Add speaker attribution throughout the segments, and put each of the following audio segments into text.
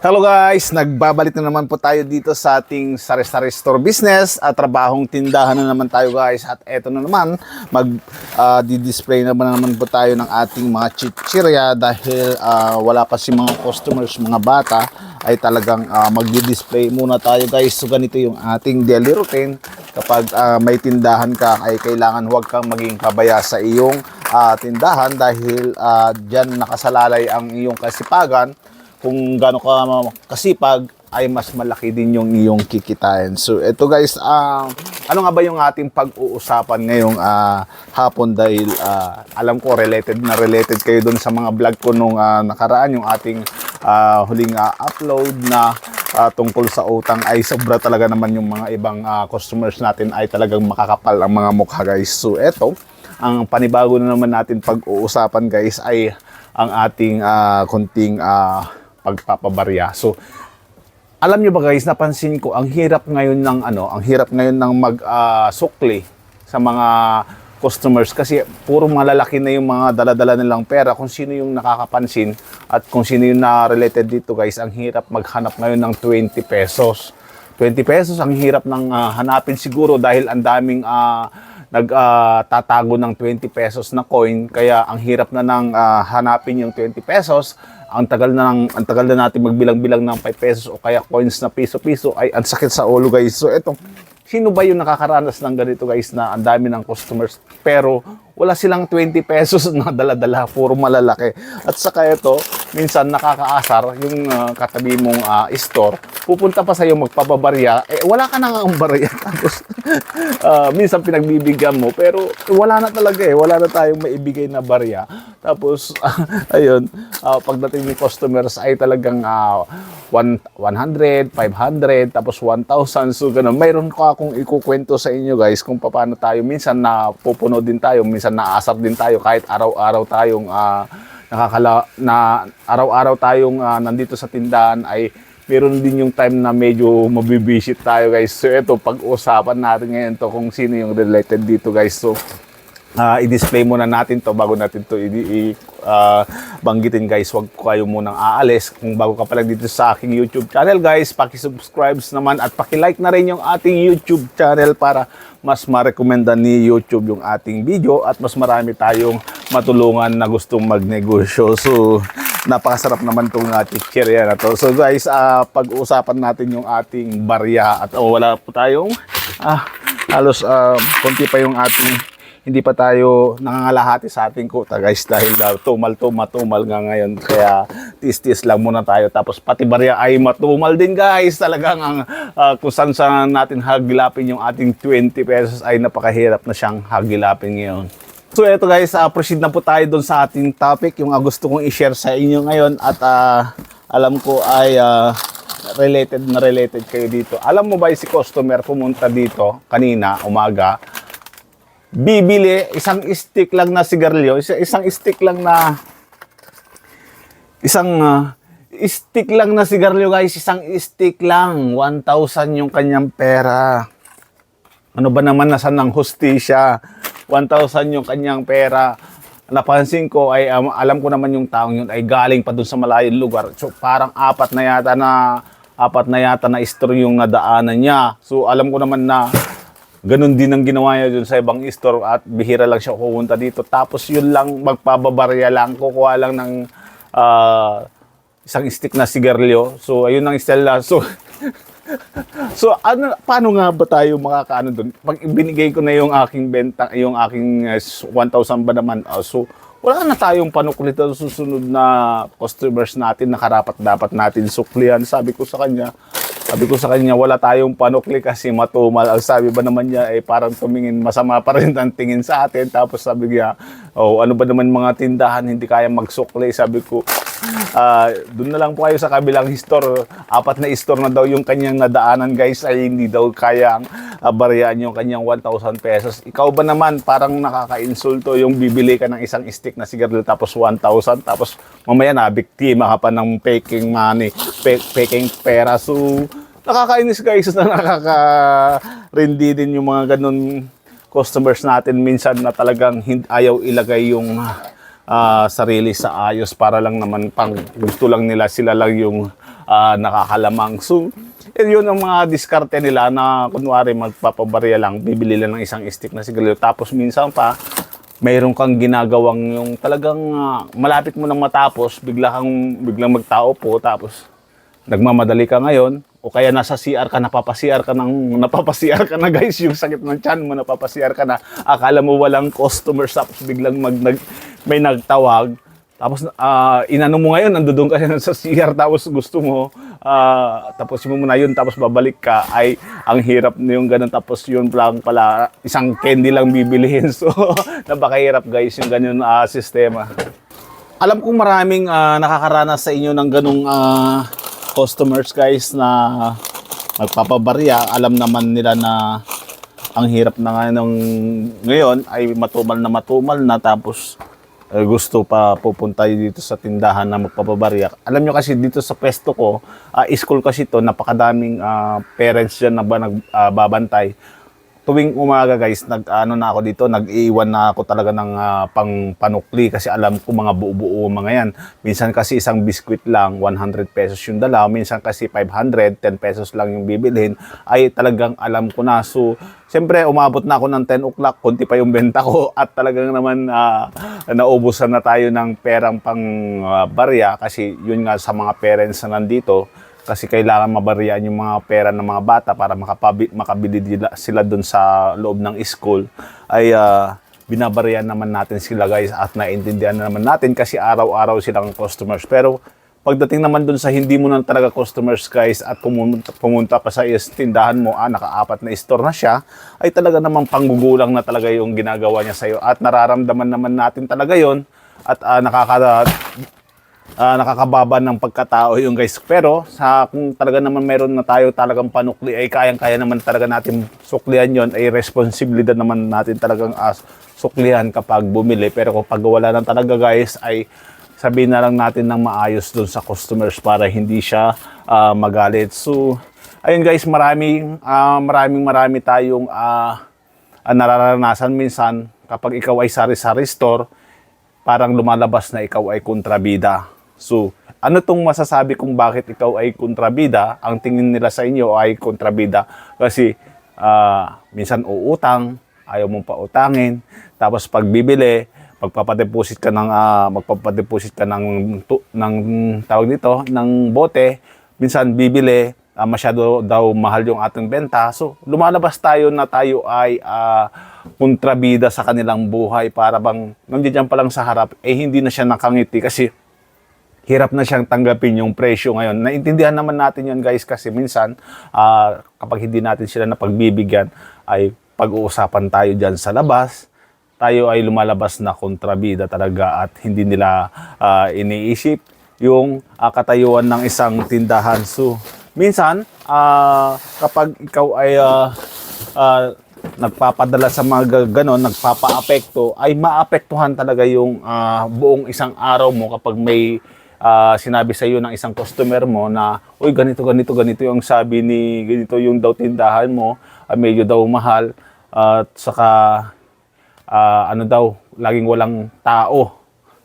Speaker 1: Hello guys, nagbabalik na naman po tayo dito sa ating sari-sari store business at trabahong tindahan na naman tayo guys. At eto na naman mag ah, di-display na ba naman po tayo ng ating mga chichirya dahil ah, wala pa si mga customers, mga bata ay talagang ah, magdi-display muna tayo guys. So ganito yung ating daily routine. Kapag ah, may tindahan ka ay kailangan huwag kang maging pabaya sa iyong ah, tindahan dahil ah, dyan nakasalalay ang iyong kasipagan kung gaano ka kasipag ay mas malaki din yung iyong kikitain. So ito guys, ah, ano nga ba yung ating pag-uusapan ngayong ah, hapon dahil ah, alam ko related na related kayo doon sa mga vlog ko nung ah, nakaraan yung ating ah, huling ah, upload na ah, tungkol sa utang ay sobra talaga naman yung mga ibang ah, customers natin ay talagang makakapal ang mga mukha guys. So eto, ang panibago na naman natin pag-uusapan guys ay ang ating ah, kunting ah, pagpapabarya. So, alam nyo ba guys, napansin ko, ang hirap ngayon ng ano, ang hirap ngayon ng mag-sukli sa mga customers kasi puro malalaki na yung mga daladala nilang pera kung sino yung nakakapansin at kung sino yung na-related dito guys, ang hirap maghanap ngayon ng 20 pesos. 20 pesos ang hirap ng ah, hanapin siguro dahil ang daming ah, nagtatago ng 20 pesos na coin kaya ang hirap na nang ah, hanapin yung 20 pesos. Ang tagal na ng, ang tagal na natin magbilang-bilang ng 5 pesos o kaya coins na piso-piso ay ang sakit sa ulo guys. So eto sino ba yung nakakaranas ng ganito guys na ang dami ng customers pero wala silang 20 pesos na dala-dala, puro malalaki. At saka ito, minsan nakakaasar yung ah, katabi mong ah, store, pupunta pa sa'yo magpapabarya, eh wala ka na ang barya. Tapos, ah, minsan pinagbibigyan mo, pero wala na talaga eh, wala na tayong maibigay na barya. Tapos, ayun, ah, pagdating ng customers ay talagang one- 100, 500, tapos 1,000. So, ganun. Mayroon ko akong ikukwento sa inyo guys kung paano tayo. Minsan na pupuno din tayo, minsan naasar din tayo kahit araw-araw tayong ah, nakakala na araw-araw tayong ah, nandito sa tindahan ay meron din yung time na medyo mabibisit tayo guys. So ito pag-usapan natin ngayon to kung sino yung related dito guys. So ah, i-display muna natin to bago natin to i- i- ah, banggitin guys. Huwag kayo munang aalis. Kung bago ka pa lang dito sa aking YouTube channel guys, paki-subscribe naman at paki-like na rin yung ating YouTube channel para mas ma-recommenda ni YouTube yung ating video at mas marami tayong matulungan na gustong magnegosyo. So, napakasarap naman itong uh, chichirya na to. So guys, ah, pag-uusapan natin yung ating barya at oh, wala po tayong ah, halos ah, konti pa yung ating hindi pa tayo nangangalahati sa ating kuta guys dahil uh, tumal tumal tumal nga ngayon. Kaya tis-tis lang muna tayo. Tapos pati barya ay matumal din guys. Talagang ang ah, kung saan saan natin hagilapin yung ating 20 pesos ay napakahirap na siyang hagilapin ngayon So eto guys, uh, proceed na po tayo doon sa ating topic, yung uh, gusto kong i-share sa inyo ngayon at ah, alam ko ay ah, related na related kayo dito. Alam mo ba si customer pumunta dito kanina, umaga, bibili isang stick lang na sigarilyo, isa- isang stick lang na isang ah, stick lang na sigarilyo guys, isang stick lang, 1,000 yung kanyang pera. Ano ba naman nasa ng hostisya? 1,000 yung kanyang pera. Napansin ko ay um, alam ko naman yung taong yun ay galing pa dun sa malayong lugar. So parang apat na yata na apat na yata na store yung nadaanan niya. So alam ko naman na ganun din ang ginawa niya dun sa ibang store at bihira lang siya pupunta dito. Tapos yun lang magpababarya lang, kukuha lang ng ah, isang stick na sigarilyo. So ayun ang stella. So So ano paano nga ba tayo makakaano doon? Pag binigay ko na yung aking benta, yung aking eh, 1,000 ba naman? ah, so wala na tayong panukli sa susunod na customers natin na karapat dapat natin suklihan. Sabi ko sa kanya, sabi ko sa kanya, wala tayong panukli kasi matumal. Ang sabi ba naman niya, eh parang tumingin, masama pa rin ang tingin sa atin. Tapos sabi niya, oh, ano ba naman mga tindahan, hindi kaya magsukli. Sabi ko, Ah, doon na lang po kayo sa kabilang store. Apat na store na daw yung kanyang nadaanan guys ay hindi daw kayang uh, yung kanyang 1,000 pesos. Ikaw ba naman parang nakaka-insulto yung bibili ka ng isang stick na sigarilyo tapos 1,000 tapos mamaya na biktima ka pa ng faking money, fake, faking pera. So nakakainis guys na nakaka-rindi din yung mga ganun customers natin minsan na talagang hin- ayaw ilagay yung ah, sarili sa ayos para lang naman pang gusto lang nila sila lang yung ah, nakakalamang. So, eh, yun ang mga diskarte nila na kunwari magpapabarya lang, bibili lang ng isang stick na sigarilyo. Tapos minsan pa, mayroon kang ginagawang yung talagang ah, malapit mo nang matapos, bigla kang biglang magtao po tapos nagmamadali ka ngayon o kaya nasa CR ka, napapa-CR ka ng napapa-CR ka na guys, yung sakit ng tiyan mo, napapa-CR ka na, akala mo walang customers tapos biglang mag, nag, may nagtawag. Tapos ah, inano mo ngayon, nandoon ka sa CR tapos gusto mo, ah, tapos mo muna yun, tapos babalik ka, ay ang hirap na yung ganun. Tapos yun lang pala, isang candy lang bibilihin. So, napakahirap guys yung ganun ah, sistema. Alam kong maraming ah, nakakaranas sa inyo ng ganung ah, customers guys na magpapabarya. Alam naman nila na ang hirap na nga nung ngayon ay matumal na matumal na tapos eh, gusto pa pupunta dito sa tindahan na magpapabarya. Alam nyo kasi dito sa pwesto ko, ah, school kasi to napakadaming ah, parents dyan na ba nagbabantay. Tuwing umaga guys, nag ano na ako dito, nag-iwan na ako talaga ng ah, pang kasi alam ko mga buo-buo mga yan. Minsan kasi isang biskwit lang, 100 pesos yung dala, minsan kasi 500, 10 pesos lang yung bibilhin, ay talagang alam ko na. So, siyempre umabot na ako ng 10 o'clock, konti pa yung benta ko at talagang naman ah, naubusan na tayo ng perang pang ah, barya kasi yun nga sa mga parents na nandito, kasi kailangan mabariyaan yung mga pera ng mga bata para makapabi, makabili sila doon sa loob ng school. Ay ah, binabariyan naman natin sila guys at naintindihan na naman natin kasi araw-araw silang customers. Pero pagdating naman doon sa hindi mo na talaga customers guys at pumunta, pumunta pa sa tindahan mo ah, nakaapat na store na siya ay talaga namang panggugulang na talaga yung ginagawa niya sa'yo. At nararamdaman naman natin talaga yon at ah, nakaka ah, nakakababa ng pagkatao yung guys. Pero sa kung talaga naman meron na tayo talagang panukli ay kayang-kaya naman talaga natin suklihan yon ay responsibilidad naman natin talagang as suklihan kapag bumili. Pero kung pag wala na talaga guys ay sabihin na lang natin ng maayos doon sa customers para hindi siya ah, magalit. So ayun guys, maraming ah, maraming marami tayong ah, ah, nararanasan minsan kapag ikaw ay sari-sari store parang lumalabas na ikaw ay kontrabida. So, ano tong masasabi kung bakit ikaw ay kontrabida? Ang tingin nila sa inyo ay kontrabida kasi ah, minsan uutang, ayaw mong pautangin, tapos pag bibili, magpapadeposit ka ng ah, magpapadeposit ka ng tu- ng tawag dito, ng bote, minsan bibili, ah, masyado daw mahal yung ating benta. So, lumalabas tayo na tayo ay ah, kontrabida sa kanilang buhay para bang nandiyan pa lang sa harap, eh hindi na siya nakangiti kasi hirap na siyang tanggapin yung presyo ngayon. Naintindihan naman natin yun guys kasi minsan ah, kapag hindi natin sila napagbibigyan ay pag-uusapan tayo dyan sa labas, tayo ay lumalabas na kontrabida talaga at hindi nila ah, iniisip yung ah, katayuan ng isang tindahan. So, minsan, ah, kapag ikaw ay ah, ah, nagpapadala sa mga ga- ganon, nagpapa-apekto, ay maapektuhan talaga yung ah, buong isang araw mo kapag may ah, sinabi sa iyo ng isang customer mo na, uy, ganito, ganito, ganito yung sabi ni, ganito yung daw tindahan mo, ah, medyo daw mahal, at saka, ah, ano daw, laging walang tao.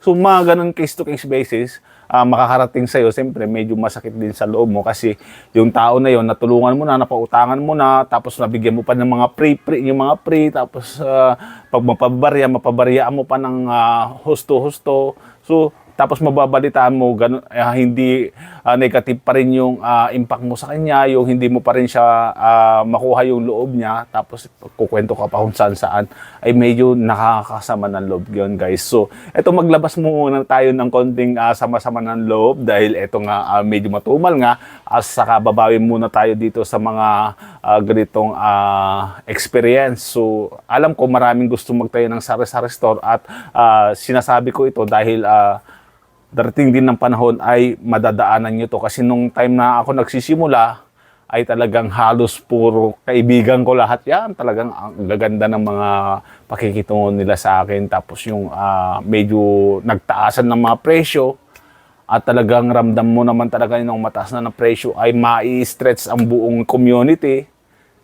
Speaker 1: So, mga ganun case-to-case basis, ah, makakarating sa'yo, siyempre, medyo masakit din sa loob mo kasi yung tao na yon natulungan mo na, napautangan mo na, tapos nabigyan mo pa ng mga free yung mga free, tapos ah, pag mapabarya, mapabaryaan mo pa ng ah, husto-husto. So, tapos mababalitaan mo ganun, ah, hindi ah, negative pa rin yung ah, impact mo sa kanya, yung hindi mo pa rin siya ah, makuha yung loob niya, tapos kukwento ka pa kung saan saan, ay medyo nakakasama ng loob yun guys. So, eto maglabas muna tayo ng konting ah, sama-sama ng loob dahil eto nga ah, medyo matumal nga, as saka babawi muna tayo dito sa mga ah, ganitong ah, experience. So, alam ko maraming gusto magtayo ng sari-sari store at ah, sinasabi ko ito dahil ah, darating din ng panahon ay madadaanan nyo to. Kasi nung time na ako nagsisimula, ay talagang halos puro kaibigan ko lahat yan. Talagang ang gaganda ng mga pakikitungo nila sa akin. Tapos yung ah, medyo nagtaasan ng mga presyo. At talagang ramdam mo naman talaga yung mataas na ng presyo ay mai-stretch ang buong community.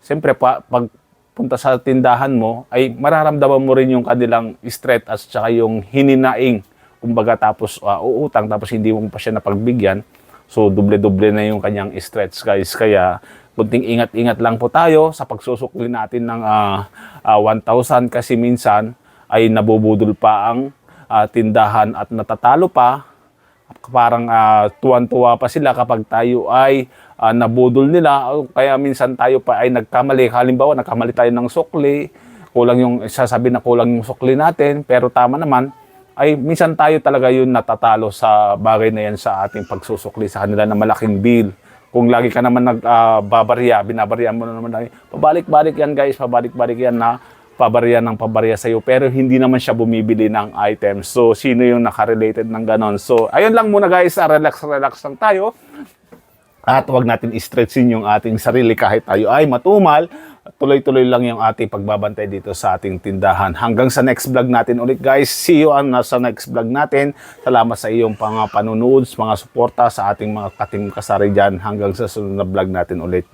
Speaker 1: Siyempre, pa, pag punta sa tindahan mo, ay mararamdaman mo rin yung kanilang stretch at saka yung hininaing kumbaga tapos uh, uutang tapos hindi mo pa siya napagbigyan.
Speaker 2: So doble-doble na yung kanyang stretch guys. Kaya kunting ingat-ingat lang po tayo sa pagsusukli natin ng ah, ah, 1,000 kasi minsan ay nabubudol pa ang ah, tindahan at natatalo pa parang ah, tuwan-tuwa pa sila kapag tayo ay ah, nabudol nila. Kaya minsan tayo pa ay nagkamali. Halimbawa nagkamali tayo ng sukli. Kulang yung sasabi na kulang yung sukli natin. Pero tama naman ay minsan tayo talaga yun natatalo sa bagay na yan sa ating pagsusukli sa kanila na malaking bill kung lagi ka naman nagbabarya, binabarya mo na naman pabalik-balik yan guys, pabalik-balik yan na pabarya ng pabarya sa'yo pero hindi naman siya bumibili ng items. So, sino yung nakarelated ng ganon? So, ayun lang muna guys, ah, relax-relax lang tayo. At huwag natin i-stretchin yung ating sarili kahit tayo ay matumal. Tuloy-tuloy lang yung ating pagbabantay dito sa ating tindahan. Hanggang sa next vlog natin ulit guys. See you on sa next vlog natin. Salamat sa iyong mga panunood, mga suporta sa ating mga kating kasari dyan. Hanggang sa sunod na vlog natin ulit.